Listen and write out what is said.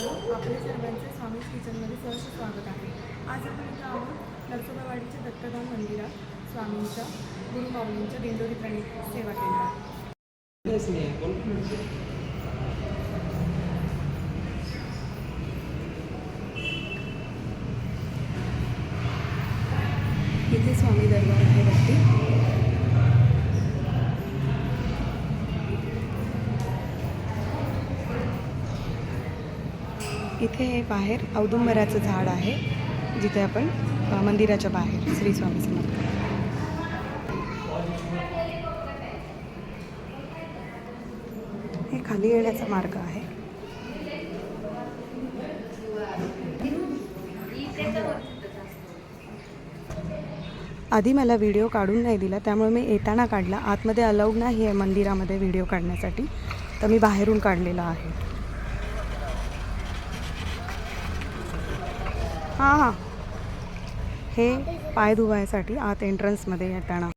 आपले सर्वांचे स्वामी किचनमध्ये सहर्ष स्वागत आहे आज आपण इथं आहोत नरसोबावाडीच्या दत्तधाम मंदिरात स्वामींच्या गुरुमाऊलींच्या दिंडोरी प्रणित सेवा केंद्रात इथे स्वामी दरबार आहे वरती इथे बाहेर औदुंबराचं झाड आहे जिथे आपण मंदिराच्या बाहेर श्री स्वामी समर्थ. हे खाली येण्याचा मार्ग आहे. आधी मला व्हिडिओ काढून नाही दिला त्यामुळे मी येताना काढला. आतमध्ये अलाउड नाही आहे मंदिरामध्ये व्हिडिओ काढण्यासाठी तर मी बाहेरून काढलेला आहे. हां हां. हे पाय धुवायसाठी आत एंट्रन्समध्ये येताना.